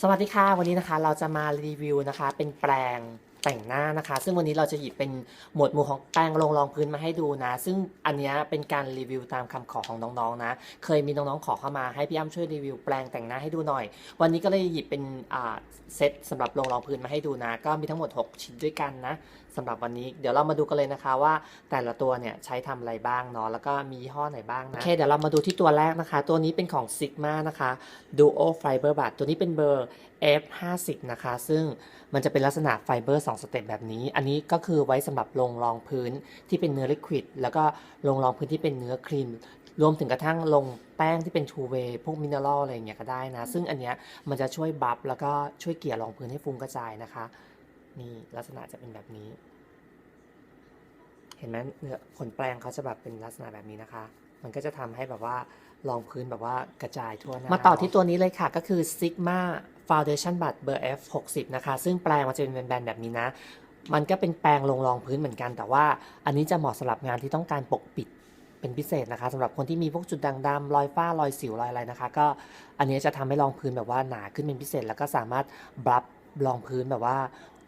สวัสดีค่ะ วันนี้นะคะเราจะมารีวิวนะคะ เป็นแปลง แต่งหน้านะคะ ซึ่งวันนี้เราจะหยิบเป็นหมวดหมู่ของแปรงลงรองพื้นมาให้ดูนะ ซึ่งอันนี้เป็นการรีวิวตามคำขอของน้องๆนะ เคยมีน้องๆขอเข้ามาให้พี่อ้ำช่วยรีวิวแปลงแต่งหน้าให้ดูหน่อย วันนี้ก็เลยหยิบเป็นเซตสำหรับลงรองพื้นมาให้ดูนะ ก็มีทั้งหมด 6 ชิ้นด้วยกันนะสำหรับวันนี้เดี๋ยวเรามาดูกันเลยนะคะว่าแต่ละตัวเนี่ยใช้ทำอะไรบ้างเนาะแล้วก็มียี่ห้อไหนบ้างนะโอเคเดี๋ยวเรามาดูที่ตัวแรกนะคะ ตัวนี้เป็นของ Sigma นะคะ Duo Fiber Bud ตัวนี้เป็นเบอร์ F50 นะคะ ซึ่งมันจะเป็นลักษณะไฟเบอร์2สเต็ปแบบนี้ อันนี้ก็คือไว้สำหรับลงรองพื้นที่เป็นเนื้อลิควิด แล้วก็ลงรองพื้นที่เป็นเนื้อครีม รวมถึงกระทั่งลงแป้งที่เป็นทูเวย์พวกมินเนอรัลอะไรอย่างเงี้ยก็ได้นะ ซึ่งอันเนี้ยมันจะช่วยบัฟแล้วก็ช่วยเกลี่ยรองพื้นให้ฟุ้งกระจายนะคะ นี่ลักษณะจะเป็นแบบนี้ เห็นไหมเนื้อขนแปรงเขาจะแบบเป็นลักษณะแบบนี้นะคะมันก็จะทำให้แบบว่ารองพื้นแบบว่ากระจายทั่วหน้า มาต่อที่ตัวนี้เลยค่ะก็คือ Sigma Foundation Bud เบอร์ F60 นะคะ ซึ่งแปรงมันจะเป็นแบนๆแบบนี้นะ มันก็เป็นแปรงลงรองพื้นเหมือนกัน แต่ว่าอันนี้จะเหมาะสำหรับงานที่ต้องการปกปิดเป็นพิเศษนะคะสำหรับคนที่มีพวกจุดด่างดำรอยฝ้ารอยสิวรอยอะไรนะคะ ก็อันนี้จะทำให้รองพื้นแบบว่าหนาขึ้นเป็นพิเศษ แล้วก็สามารถบลับรองพื้นแบบว่า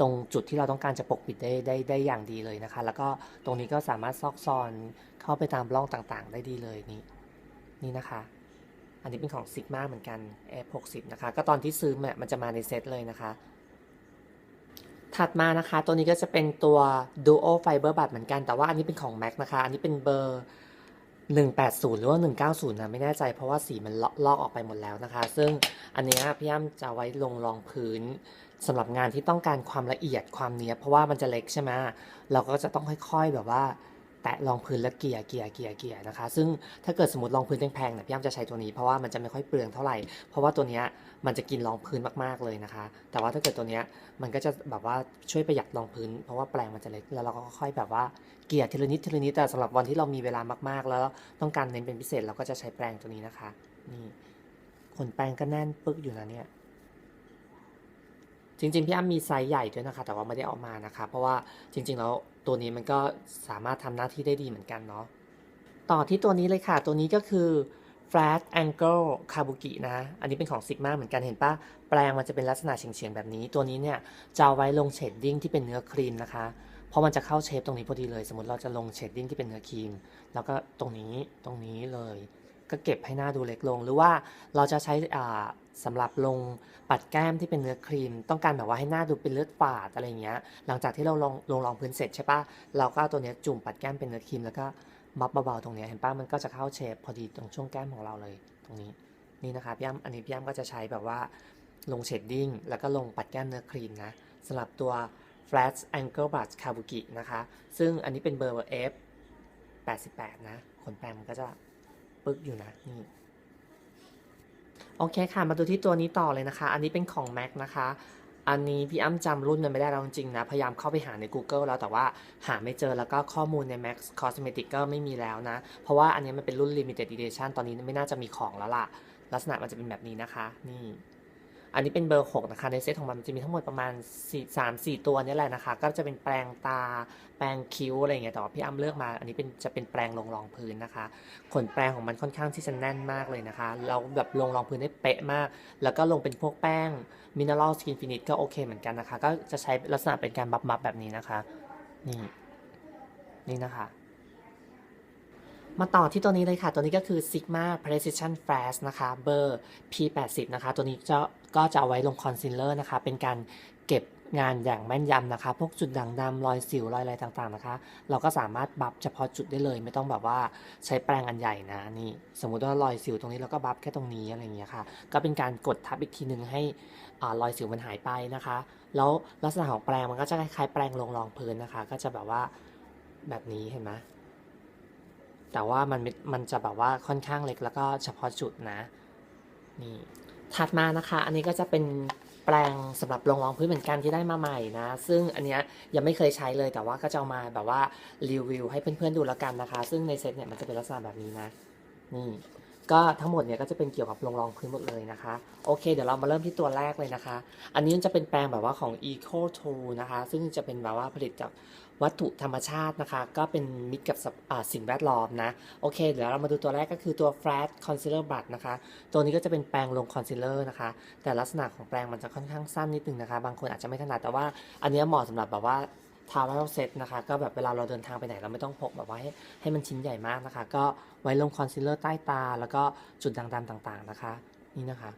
ตรงจุดที่เราต้องการจะปกปิดได้ได้ได้อย่างดีเลยนะคะ แล้วก็ตรงนี้ก็สามารถซอกซอนเข้าไปตามร่องต่างๆ ได้ดีเลยนี่นี่นะคะ อันนี้เป็นของ Sigma เหมือนกัน F60 นะคะ ก็ตอนที่ซื้อมันจะมาในเซตเลยนะคะ ถัดมานะคะ ตัวนี้ก็จะเป็นตัว Duo Fiber Bud เหมือนกัน แต่ว่าอันนี้เป็นของ Mac นะคะ อันนี้เป็นเบอร์ 180 หรือว่า 190 นะ ไม่แน่ใจ เพราะว่าสีมันลอกลอกออกไปหมดแล้วนะคะ ซึ่งอันนี้พี่ย่ำจะไว้ลงรองพื้นสำหรับงานที่ต้องการความละเอียดความเนี้ยเพราะว่ามันจะเล็กใช่ไหมเราก็จะต้องค่อย ๆแบบว่า แตะรองพื้นแล้วเกลี่ยเกลี่ยเกลี่ยเกลี่ยนะคะ ซึ่งถ้าเกิดสมมติรองพื้นแพงๆเนี่ยพี่ย่ำจะใช้ตัวนี้เพราะว่ามันจะไม่ค่อยเปลืองเท่าไหร่ เพราะว่าตัวเนี้ยมันจะกินรองพื้นมากๆเลยนะคะ แต่ว่าถ้าเกิดตัวเนี้ยมันก็จะแบบว่าช่วยประหยัดรองพื้น เพราะว่าแปรงมันจะเล็กแล้วเราก็ค่อยแบบว่าเกลี่ยทีละนิดทีละนิดแต่สำหรับวันที่เรามีเวลามากๆ แล้วต้องการเน้นเป็นพิเศษเราก็จะใช้แปรงตัวนี้นะคะนี่ขนแปรงก็แน่นปึ๊กอยู่นะเนี่ยจริงๆพี่อ้ำมีไซส์ใหญ่ด้วยนะคะ แต่ว่าไม่ได้เอามานะคะ เพราะว่าจริงๆแล้ว ตัวนี้มันก็สามารถทำหน้าที่ได้ดีเหมือนกันเนาะต่อที่ตัวนี้เลยค่ะ ตัวนี้ก็คือ flat angle kabuki นะ อันนี้เป็นของ Sigma เหมือนกันเห็นปะแปลงมันจะเป็นลักษณะเฉียงๆแบบนี้ ตัวนี้เนี่ยจะเอาไว้ลงเชดดิ้งที่เป็นเนื้อครีมนะคะ เพราะมันจะเข้าเชฟตรงนี้พอดีเลย สมมติเราจะลงเชดดิ้งที่เป็นเนื้อครีม แล้วก็ตรงนี้ตรงนี้เลย ก็เก็บให้หน้าดูเล็กลง หรือว่าเราจะใช้อ่าสำหรับลงปัดแก้มที่เป็นเนื้อครีม ต้องการแบบว่าให้หน้าดูเป็นเลือดฝาดอะไรเงี้ย หลังจากที่เราลงลงรองพื้นเสร็จใช่ปะเราก็เอาตัวเนี้ยจุ่มปัดแก้มเป็นเนื้อครีมแล้วก็มับเบาๆตรงเนี้ยเห็นปะมันก็จะเข้าเชฟพอดีตรงช่วงแก้มของเราเลยตรงนี้นี่นะคะพี่อ้ำอันนี้พี่อ้ำก็จะใช้แบบว่าลงเชดดิ้งแล้วก็ลงปัดแก้มเนื้อครีมนะสำหรับตัว flat angle brush kabuki นะคะ ซึ่งอันนี้เป็นเบอร์ F 88 นะ ขนแปรงมันก็จะ ปึ๊กอยู่นะนี่โอเคค่ะ มาดูที่ตัวนี้ต่อเลยนะคะ อันนี้เป็นของ Mac นะคะ อันนี้พี่อ้ำจำรุ่นมันไม่ได้แล้วจริงๆนะ พยายามเข้าไปหาใน Google แล้วแต่ว่าหาไม่เจอแล้วก็ข้อมูลใน Max Cosmetic ก็ไม่มีแล้วนะ เพราะว่าอันนี้มันเป็นรุ่น Limited Edition ตอนนี้ไม่น่าจะมีของแล้วล่ะ ลักษณะมันจะเป็นแบบนี้นะคะ นี่ อันนี้เป็นเบอร์6นะคะในเซตของมันจะมีทั้งหมดประมาณ4 3 4 ตัวนี่แหละนะคะ ก็จะเป็นแปรงตา แปรงคิ้วอะไรอย่างเงี้ยแต่ว่าพี่อ้ำเลือกมา อันนี้เป็นจะเป็นแปรงลงรองพื้นนะคะ ขนแปรงของมันค่อนข้างที่จะแน่นมากเลยนะคะ เราแบบลงรองพื้นได้เป๊ะมาก แล้วก็ลงเป็นพวกแป้งมินเนอรัลสกินฟินิชก็โอเคเหมือนกันนะคะ ก็จะใช้ลักษณะเป็นการบับบับแบบนี้นะคะ นี่ นี่นะคะ มาต่อที่ตัวนี้เลยค่ะ ตัวนี้ก็คือ Sigma Precision Flash นะคะเบอร์ P80 นะคะ ตัวนี้จะก็จะเอาไว้ลงคอนซีลเลอร์นะคะ เป็นการเก็บงานอย่างแม่นยำนะคะ พวกจุดด่างดำรอยสิวรอยอะไรต่างๆนะคะ เราก็สามารถบัฟเฉพาะจุดได้เลย ไม่ต้องแบบว่าใช้แปรงอันใหญ่นะนี่ สมมุติว่ารอยสิวตรงนี้เราก็บัฟแค่ตรงนี้อะไรอย่างเงี้ยค่ะ ก็เป็นการกดทับอีกทีหนึ่งให้อรอยสิวมันหายไปนะคะ แล้วลักษณะของแปรงมันก็จะคล้ายๆแปรงลงรองพื้นนะคะ ก็จะแบบว่าแบบนี้เห็นไหม แต่ว่ามันมันจะแบบว่าค่อนข้างเล็กแล้วก็เฉพาะจุดนะนี่ถัดมานะคะ อันนี้ก็จะเป็นแปลงสำหรับรองรองพื้นเหมือนกันที่ได้มาใหม่นะ ซึ่งอันเนี้ยยังไม่เคยใช้เลยแต่ว่าก็จะเอามาแบบว่ารีวิวให้เพื่อนๆดูแล้วกันนะคะ ซึ่งในเซตเนี่ยมันจะเป็นลักษณะแบบนี้นะนี่ ก็ทั้งหมดเนี่ยก็จะเป็นเกี่ยวกับลงรองพื้นหมดเลยนะคะ โอเค เดี๋ยวเรามาเริ่มที่ตัวแรกเลยนะคะ อันนี้จะเป็นแปรงแบบว่าของ Eco 2นะคะ ซึ่งจะเป็นแบบว่าผลิตจากวัตถุธรรมชาตินะคะ ก็เป็นมิตรกับสิ่งแวดล้อมนะ โอเค เดี๋ยวเรามาดูตัวแรกก็คือตัว Flat Concealer Brush นะคะ ตัวนี้ก็จะเป็นแปรงลงคอนซีลเลอร์นะคะ แต่ลักษณะของแปรงมันจะค่อนข้างสั้นนิดนึงนะคะ บางคนอาจจะไม่ถนัดแต่ว่าอันนี้เหมาะสำหรับแบบว่า ทาวเวลเซตนะคะก็แบบเวลาเราเดินทางไปไหนเราไม่ต้องพกแบบว่าให้ให้มันชิ้นใหญ่มากนะคะ ก็ไว้ลงคอนซีลเลอร์ใต้ตา แล้วก็จุดด่างดำต่างๆนะคะ นี่นะคะ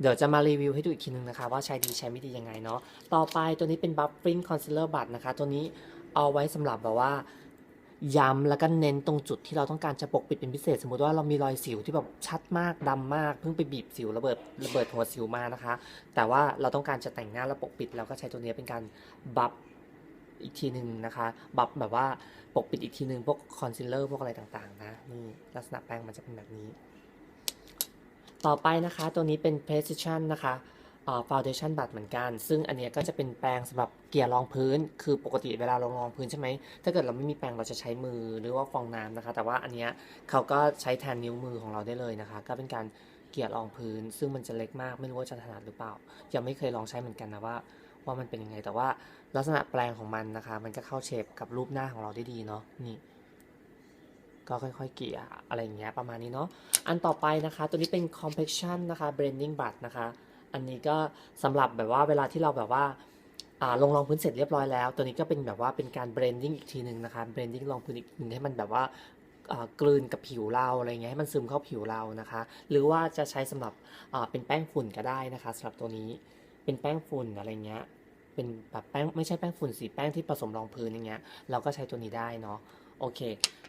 เดี๋ยวจะมารีวิวให้ดูอีกทีนึงนะคะ ว่าใช้ดีใช้ไม่ดียังไงเนาะต่อไปตัวนี้เป็น Buffering Concealer Brush นะคะ ตัวนี้เอาไว้สำหรับแบบว่าย้ำแล้วก็เน้นตรงจุดที่เราต้องการจะปกปิดเป็นพิเศษ สมมติว่าเรามีรอยสิวที่แบบชัดมากดำมาก เพิ่งไปบีบสิวระเบิดระเบิดหัวสิวมานะคะ แต่ว่าเราต้องการจะแต่งหน้าแล้วปกปิดเราก็ใช้ตัวนี้เป็นการบัฟ อีกทีหนึ่งนะคะ บัฟแบบว่าปกปิดอีกทีหนึ่งพวกคอนซีลเลอร์พวกอะไรต่างๆ นะนี่ลักษณะแป้งมันจะเป็นแบบนี้ ต่อไปนะคะ ตัวนี้เป็น precision นะคะเอ่อ foundation brush เหมือนกัน ซึ่งอันเนี้ยก็จะเป็นแปรงสำหรับเกลี่ยรองพื้น คือปกติเวลาเรารองพื้นใช่ไหม ถ้าเกิดเราไม่มีแปรงเราจะใช้มือหรือว่าฟองน้ำนะคะ แต่ว่าอันเนี้ยเขาก็ใช้แทนนิ้วมือของเราได้เลยนะคะ ก็เป็นการเกลี่ยรองพื้น ซึ่งมันจะเล็กมาก ไม่รู้ว่าจะถนัดหรือเปล่า ยังไม่เคยลองใช้เหมือนกันนะว่า ว่ามันเป็นยังไง แต่ว่าลักษณะแปรงของมันนะคะ มันก็เข้าเชฟกับรูปหน้าของเราได้ดีเนาะนี่ก็ค่อยๆเกลี่ยอะไรอย่างเงี้ยประมาณนี้เนาะอันต่อไปนะคะ ตัวนี้เป็น compaction นะคะ blending b u t นะคะ อันนี้ก็สำหรับแบบว่าเวลาที่เราแบบว่าอ่าลงรองพื้นเสร็จเรียบร้อยแล้ว ตัวนี้ก็เป็นแบบว่าเป็นการ blending อีกทีหนึ่งนะคะ blending รองพื้นอีกทีหนึ่งให้มันแบบว่ากลืนกับผิวเราอะไรเงี้ยให้มันซึมเข้าผิวเรานะคะ หรือว่าจะใช้สำหรับเป็นแป้งฝุ่นก็ได้นะคะสำหรับตัวนี้เป็นแป้งฝุ่นอะไรเงี้ย เป็นแบบแป้งไม่ใช่แป้งฝุ่นสีแป้งที่ผสมรองพื้นอย่างเงี้ยเราก็ใช้ตัวนี้ได้เนาะโอเค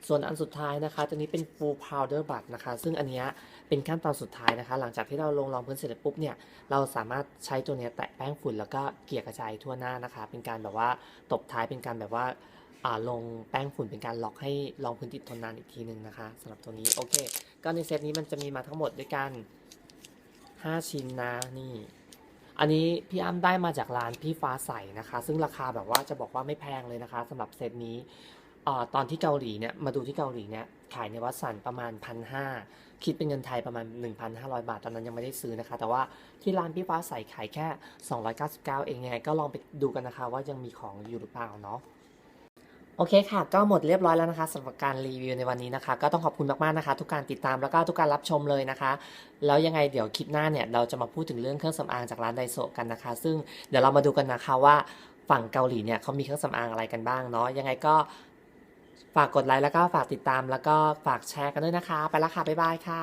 ส่วนอันสุดท้ายนะคะตัวนี้เป็น full powder brush นะคะ ซึ่งอันเนี้ยเป็นขั้นตอนสุดท้ายนะคะ หลังจากที่เราลงรองพื้นเสร็จปุ๊บเนี่ย เราสามารถใช้ตัวเนี้ยแตะแป้งฝุ่นแล้วก็เกลี่ยกระจายทั่วหน้านะคะ เป็นการแบบว่าตบท้ายเป็นการแบบว่าอ่าลงแป้งฝุ่นเป็นการล็อกให้รองพื้นติดทนนานอีกทีหนึ่งนะคะสำหรับตัวนี้โอเค ก็ในเซตนี้มันจะมีมาทั้งหมดด้วยกัน 5 ชิ้นนะนี่ อันนี้พี่อ้ำได้มาจากร้านพี่ฟ้าใสนะคะ ซึ่งราคาแบบว่าจะบอกว่าไม่แพงเลยนะคะสำหรับเซตนี้ตอนที่เกาหลีเนี่ยมาดูที่เกาหลีเนี่ยขายในวัดสันประมาณพันห้าคิดเป็นเงินไทยประมาณ 1,500 บาท ตอนนั้นยังไม่ได้ซื้อนะคะ แต่ว่าที่ร้านพี่ฟ้าใสขายแค่ 299 เองไงก็ลองไปดูกันนะคะว่ายังมีของอยู่หรือเปล่าเนาะ โอเคค่ะ ก็หมดเรียบร้อยแล้วนะคะสำหรับการรีวิวในวันนี้นะคะ ก็ต้องขอบคุณมากๆนะคะ ทุกการติดตามแล้วก็ทุกการรับชมเลยนะคะ แล้วยังไงเดี๋ยวคลิปหน้าเนี่ยเราจะมาพูดถึงเรื่องเครื่องสำอางจากร้านไดโซกันนะคะ ซึ่งเดี๋ยวเรามาดูกันนะคะว่าฝั่งเกาหลีเนี่ยเขามีเครื่องสำอางอะไรกันบ้างเนาะยังไงก็ฝากกดไลค์แล้วก็ฝากติดตามแล้วก็ฝากแชร์กันด้วยนะคะ ไปแล้วค่ะบ๊ายบายค่ะ